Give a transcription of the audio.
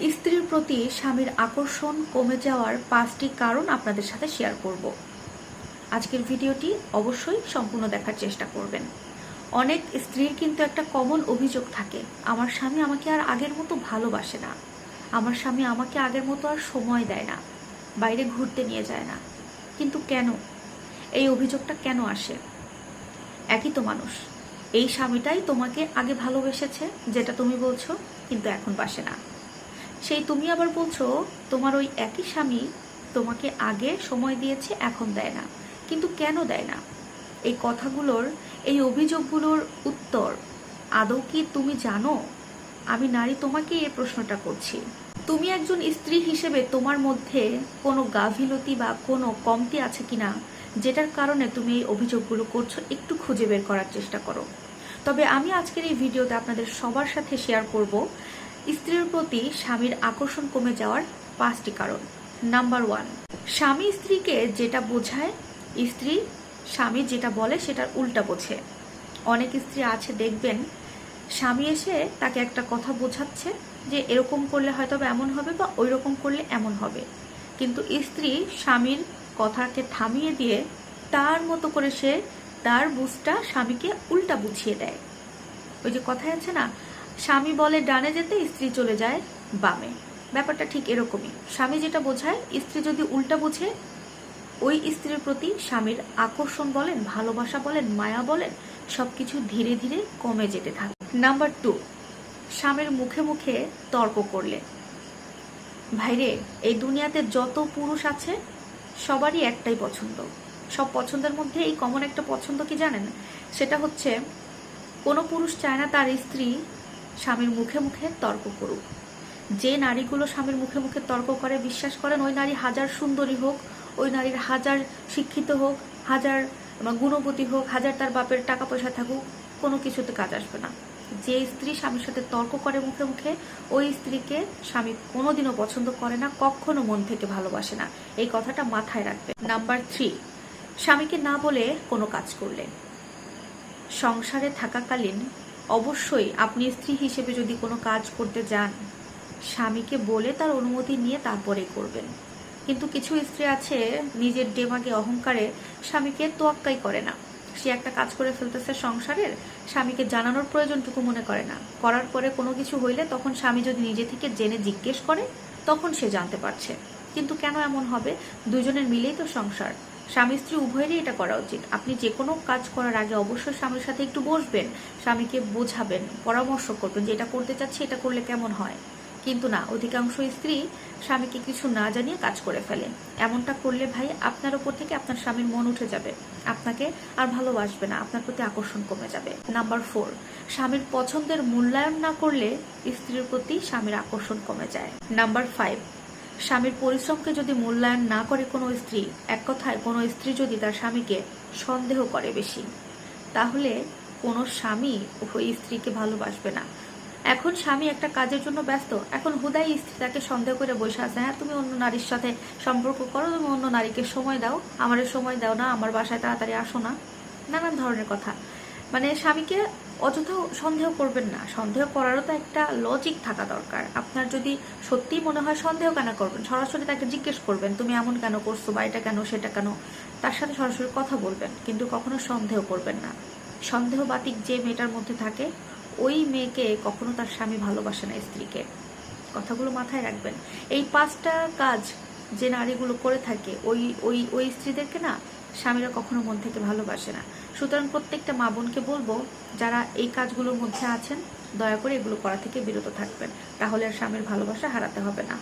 স্ত্রীর প্রতি স্বামীর আকর্ষণ কমে যাওয়ার পাঁচটি কারণ আপনাদের সাথে শেয়ার করব। আজকের ভিডিওটি অবশ্যই সম্পূর্ণ দেখার চেষ্টা করবেন। অনেক স্ত্রীর কিন্তু একটা কমন অভিযোগ থাকে, আমার স্বামী আমাকে আর আগের মতো ভালোবাসে না। আমার স্বামী আমাকে আগের মতো আর সময় দেয় না, বাইরে ঘুরতে নিয়ে যায় না। কিন্তু কেন? এই অভিযোগটা কেন আসে? একই তো মানুষ। এই স্বামীটাই তোমাকে আগে ভালোবেসেছে, যেটা তুমি বলছো, কিন্তু এখন বাসে না। সেই তুমি আবার বলছো, তোমার ওই একই স্বামী তোমাকে আগে সময় দিয়েছে, এখন দেয় না। কিন্তু কেন দেয় না? এই কথাগুলোর, এই অভিযোগগুলোর উত্তর আদৌ কি তুমি জানো? আমি নারী তোমাকে এই প্রশ্নটা করছি। তুমি একজন স্ত্রী হিসেবে তোমার মধ্যে কোনো গাফিলতি বা কোনো কমতি আছে কিনা, যেটার কারণে তুমি এই অভিযোগগুলো করছ, একটু খুঁজে বের করার চেষ্টা করো। তবে আমি আজকের এই ভিডিওতে আপনাদের সবার সাথে শেয়ার করব স্ত্রীর প্রতি স্বামীর আকর্ষণ কমে যাওয়ার পাঁচটি কারণ। নাম্বার ওয়ান স্বামী স্ত্রীকে যেটা বোঝায়, স্ত্রী স্বামী যেটা বলে সেটার উল্টা বোঝে। অনেক স্ত্রী আছে, দেখবেন, স্বামী এসে তাকে একটা কথা বোঝাচ্ছে যে এরকম করলে হয়তো এমন হবে বা ওই রকম করলে এমন হবে। কিন্তু স্ত্রী স্বামীর কথাকে থামিয়ে দিয়ে তার মতো করে সে তার বুঝটা স্বামীকে উল্টা বুঝিয়ে দেয়। ওই যে কথায় আছে না স্বামী বলে, ডানে যেতে স্ত্রী চলে যায় বামে। ব্যাপারটা ঠিক এরকমই। স্বামী যেটা বোঝায়, স্ত্রী যদি উল্টা বুঝে, ওই স্ত্রীর প্রতি স্বামীর আকর্ষণ বলেন, ভালোবাসা বলেন, মায়া বলেন, সবকিছু ধীরে ধীরে কমে যেতে থাকে। নাম্বার টু, স্বামীর মুখে মুখে তর্ক করলে। ভাইরে, এই দুনিয়াতে যত পুরুষ আছে, সবারই একটাই পছন্দ। সব পছন্দের মধ্যে এই কমন একটা পছন্দ কি জানেন? সেটা হচ্ছে, কোনো পুরুষ চায় না তার স্ত্রী স্বামীর মুখে মুখে তর্ক করুক। যে নারীগুলো স্বামীর মুখে মুখে তর্ক করে, বিশ্বাস করেন ওই নারী হাজার সুন্দরী হোক, ওই নারীর হাজার শিক্ষিত হোক, হাজার গুণবতী হোক, হাজার তার বাপের টাকা পয়সা থাকুক, কোনো কিছুতে কাজ আসবে না। যে স্ত্রী স্বামীর সাথে তর্ক করে মুখে মুখে, ওই স্ত্রীকে স্বামী কোনোদিনও পছন্দ করে না, কখনো মন থেকে ভালোবাসে না। এই কথাটা মাথায় রাখবে। নাম্বার থ্রি, স্বামীকে না বলে কোনো কাজ করলে। সংসারে থাকাকালীন অবশ্যই আপনি স্ত্রী হিসেবে যদি কোনো কাজ করতে যান, স্বামীকে বলে তার অনুমতি নিয়ে তারপরে করবেন। কিন্তু কিছু স্ত্রী আছে, নিজের ডেমাগে অহংকারে স্বামীকে তোয়াক্কাই করে না। সে একটা কাজ করে ফেলতেছে সংসারের, স্বামীকে জানানোর প্রয়োজনটুকু মনে করে না। করার পরে কোনো কিছু হইলে তখন স্বামী যদি নিজে থেকে জেনে জিজ্ঞেস করে, তখন সে জানতে পারছে। কিন্তু কেন এমন হবে? দুজনের মিলেই তো সংসার। স্বামী স্ত্রী উভয়েরই এটা করা উচিত। আপনি যে কোনো কাজ করার আগে অবশ্যই স্বামীর সাথে একটু বসবেন, স্বামীকে বোঝাবেন, পরামর্শ করবেন যে এটা করতে চাচ্ছি, এটা করলে কেমন হয়। কিন্তু না, অধিকাংশ স্ত্রী স্বামীকে কিছু না জানিয়ে কাজ করে ফেলে এমনটা করলে ভাই আপনার ওপর থেকে আপনার স্বামীর মন উঠে যাবে। আপনাকে আর ভালোবাসবে না, আপনার প্রতি আকর্ষণ কমে যাবে। নাম্বার ফোর, স্বামীর পছন্দের মূল্যায়ন না করলে স্ত্রীর প্রতি স্বামীর আকর্ষণ কমে যায়। নাম্বার ফাইভ স্বামীর পরিশ্রমকে যদি মূল্যায়ন না করে কোনো স্ত্রী, এক কথায় কোনো স্ত্রী যদি তার স্বামীকে সন্দেহ করে বেশি, তাহলে কোনো স্বামী ওই স্ত্রীকে ভালোবাসবে না। এখন স্বামী একটা কাজের জন্য ব্যস্ত, এখন হুদাই স্ত্রী তাকে সন্দেহ করে বসে আছে হ্যাঁ তুমি অন্য নারীর সাথে সম্পর্ক করো, তুমি অন্য নারীকে সময় দাও, আমার সময় দাও না, আমার বাসায় তাড়াতাড়ি আসো না। নানান ধরনের কথা। মানে স্বামীকে অযথা সন্দেহ করবেন না। সন্দেহ করারও তো একটা লজিক থাকা দরকার। আপনার যদি সত্যিই মনে হয় সন্দেহ কেন করবেন? সরাসরি তাকে জিজ্ঞেস করবেন, তুমি এমন কেন করছ বা এটা কেন, সেটা কেন? তার সাথে সরাসরি কথা বলবেন, কিন্তু কখনো সন্দেহ করবেন না। সন্দেহ বাতিক যে মেয়েটার মধ্যে থাকে, ওই মেয়েকে কখনো তার স্বামী ভালোবাসে না স্ত্রীকে। কথাগুলো মাথায় রাখবেন। এই পাঁচটা কাজ যে নারীগুলো করে থাকে, ওই ওই ওই স্ত্রীদেরকে না স্বামীরা কখনো মন থেকে ভালোবাসে না। সুতরাং প্রত্যেকটা মা বোনকে বলব, যারা এই কাজগুলোর মধ্যে আছেন, দয়া করে এগুলো করা থেকে বিরত থাকবেন। তাহলে আর স্বামীর ভালোবাসা হারাতে হবে না।